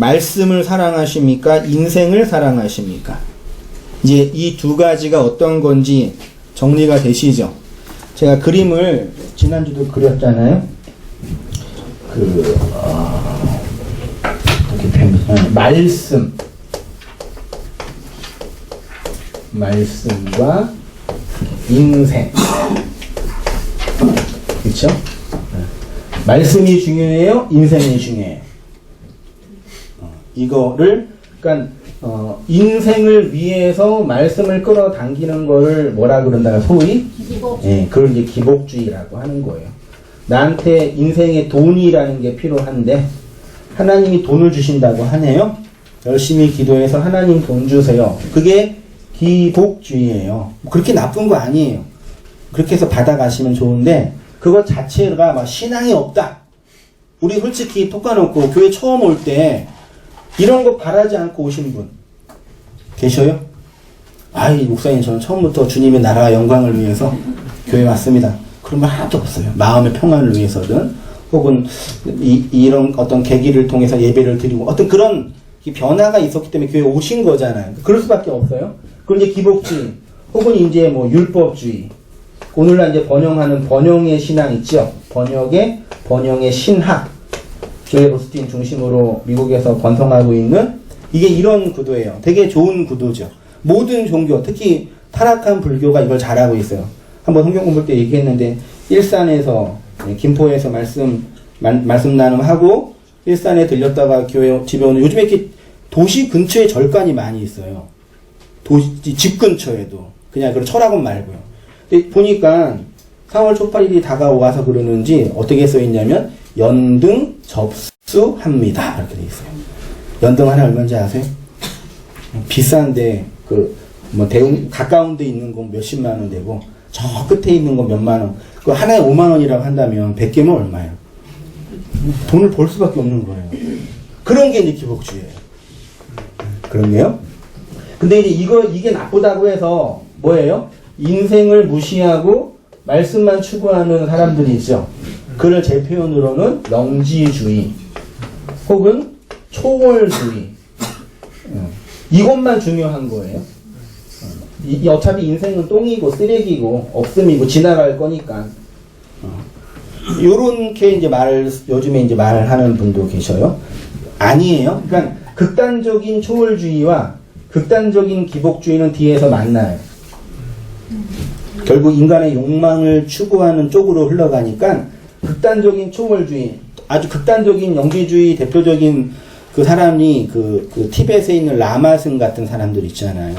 말씀을 사랑하십니까? 인생을 사랑하십니까? 이제 이 두 가지가 어떤 건지 정리가 되시죠? 제가 그림을 지난주도 그렸잖아요. 그 어, 말씀 말씀과 인생 그렇죠? 말씀이 중요해요? 인생이 중요해요? 어, 이거를 그러니까 어, 인생을 위해서 말씀을 끌어당기는 거를 뭐라 그런다 소위 예, 그걸 이제 기복주의라고 하는 거예요. 나한테 인생에 돈이라는 게 필요한데 하나님이 돈을 주신다고 하네요. 열심히 기도해서 하나님 돈 주세요. 그게 기복주의예요. 그렇게 나쁜 거 아니에요. 그렇게 해서 받아가시면 좋은데 그것 자체가 막 신앙이 없다. 우리 솔직히 톡 까놓고 교회 처음 올때 이런 거 바라지 않고 오신 분 계셔요? 아이 목사님 저는 처음부터 주님의 나라와 영광을 위해서 교회 왔습니다. 그런 건 하나도 없어요. 마음의 평안을 위해서든 혹은 이, 이런 어떤 계기를 통해서 예배를 드리고 어떤 그런 이 변화가 있었기 때문에 교회 에 오신 거잖아요. 그럴 수밖에 없어요. 그럼 이제 기복주의 혹은 이제 뭐 율법주의 오늘날 이제 번영하는 번영의 신앙 있죠. 번역의 번영의 신학 조엘 오스틴 중심으로 미국에서 번성하고 있는 이게 이런 구도예요. 되게 좋은 구도죠. 모든 종교, 특히 타락한 불교가 이걸 잘하고 있어요. 한번 성경 공부 때 얘기했는데 일산에서 네, 김포에서 말씀 말, 말씀 나눔하고 일산에 들렸다가 교회 집에 오는 요즘에 이렇게 도시 근처에 절간이 많이 있어요. 도시 집 근처에도 그냥 그런 철학원 말고요. 근데 보니까 4월 초파일이 다가와서 그러는지 어떻게 써 있냐면 연등 접수합니다 이렇게 돼 있어요. 연등 하나 얼마인지 아세요? 비싼데 그 뭐 대웅 가까운 데 있는 건 몇십만 원 되고 저 끝에 있는 건 몇만 원. 그 하나에 5만 원이라고 한다면 100개면 얼마예요? 돈을 벌 수밖에 없는 거예요. 그런 게 이제 기복주의예요. 그렇네요. 근데 이제 이거 이게 나쁘다고 해서 뭐예요? 인생을 무시하고 말씀만 추구하는 사람들이 있죠. 그를 제 표현으로는 영지주의 혹은 초월주의 음, 이것만 중요한 거예요. 이, 이 어차피 인생은 똥이고 쓰레기고 없음이고 지나갈 거니까. 어. 요렇게 이제 말 요즘에 이제 말하는 분도 계셔요. 아니에요. 그러니까 극단적인 초월주의와 극단적인 기복주의는 뒤에서 만나요. 결국 인간의 욕망을 추구하는 쪽으로 흘러가니까 극단적인 초월주의, 아주 극단적인 영지주의 대표적인 그 사람이 그, 그 티벳에 있는 라마승 같은 사람들 있잖아요.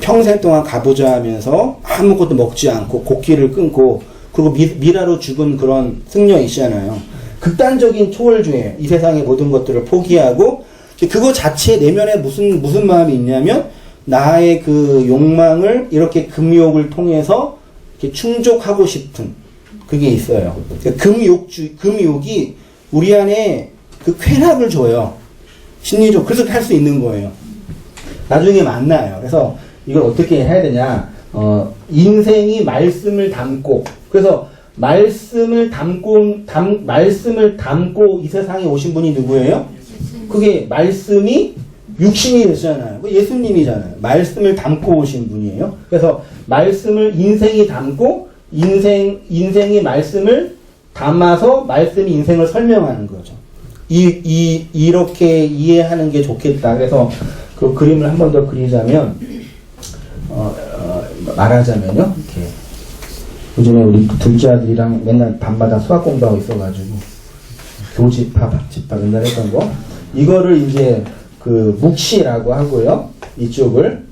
평생 동안 가보자 하면서 아무것도 먹지 않고 곡기를 끊고 그리고 미, 라로 죽은 그런 승려 있잖아요. 극단적인 초월주의 이 세상의 모든 것들을 포기하고 그거 자체 내면에 무슨 무슨 마음이 있냐면 나의 그 욕망을 이렇게 금욕을 통해서 이렇게 충족하고 싶은 그게 있어요. 그러니까 금욕주 금욕이 우리 안에 그 쾌락을 줘요. 심리적 그래서 할 수 있는 거예요. 나중에 만나요. 그래서 이걸 어떻게 해야 되냐? 어, 인생이 말씀을 담고 그래서 말씀을 담고 담 말씀을 담고 이 세상에 오신 분이 누구예요? 그게 말씀이 육신이 되잖아요. 그 예수님이잖아요. 말씀을 담고 오신 분이에요. 그래서 말씀을 인생이 담고 인생 인생이 말씀을 담아서 말씀이 인생을 설명하는 거죠. 이, 이, 이렇게 이해하는 게 좋겠다. 그래서 그 그림을 한 번 더 그리자면, 어, 어, 말하자면요. 이렇게. 요즘에 우리 둘째 아들이랑 맨날 밤마다 수학 공부하고 있어가지고, 교집합, 합집합 맨날 했던 거. 이거를 이제 그 묵시라고 하고요. 이쪽을.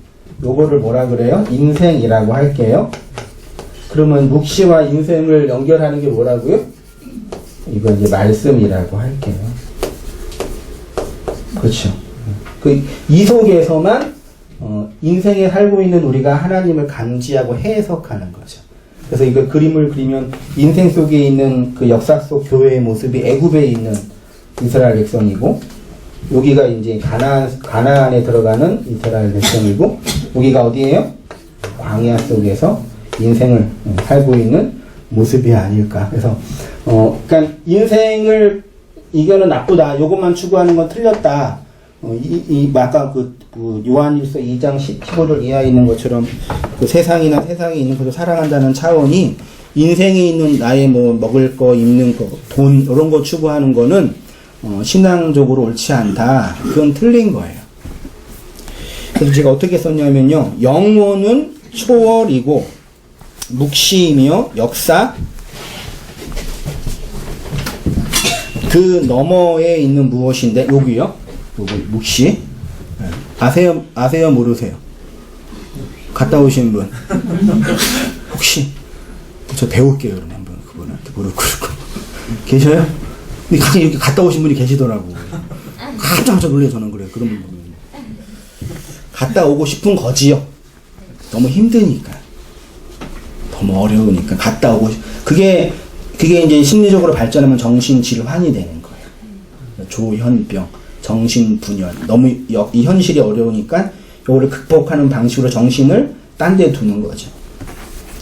요거를 뭐라 그래요? 인생이라고 할게요. 그러면 묵시와 인생을 연결하는 게 뭐라고요? 이거 이제 말씀이라고 할게요. 그렇죠. 그 이 속에서만 어, 인생에 살고 있는 우리가 하나님을 감지하고 해석하는 거죠. 그래서 이거 그림을 그리면 인생 속에 있는 그 역사 속 교회의 모습이 애굽에 있는 이스라엘 백성이고 여기가 이제 가나안 가나안에 들어가는 이스라엘 백성이고 여기가 어디예요? 광야 속에서 인생을 살고 있는 모습이 아닐까. 그래서 어, 그러니까 인생을 이거는 나쁘다. 요것만 추구하는 건 틀렸다. 어, 이, 이, 뭐 아까 그, 그 요한일서 2장 15절 이하에 있는 것처럼 그 세상이나 세상에 있는 것을 사랑한다는 차원이 인생에 있는 나의 뭐 먹을 거, 입는 거, 돈, 이런 거 추구하는 거는 어, 신앙적으로 옳지 않다. 그건 틀린 거예요. 그래서 제가 어떻게 썼냐면요. 영혼은 초월이고, 묵시이며 역사, 그 너머에 있는 무엇인데, 여기요? 요거, 묵시. 예. 아세요, 아세요, 모르세요? 갔다 오신 분. 혹시, 저 배울게요, 그러면 한번 그분한테 무릎 꿇고. 계셔요? 근데 가끔 이렇게 갔다 오신 분이 계시더라고. 깜짝 깜짝 놀래요, 저는 그래요. 그런 분 보면. 갔다 오고 싶은 거지요. 너무 힘드니까. 너무 어려우니까 갔다 오고 싶... 그게 그게 이제 심리적으로 발전하면 정신 질환이 되는 거예요. 조현병, 정신 분열. 너무 여- 이 현실이 어려우니까 이거를 극복하는 방식으로 정신을 딴 데 두는 거죠.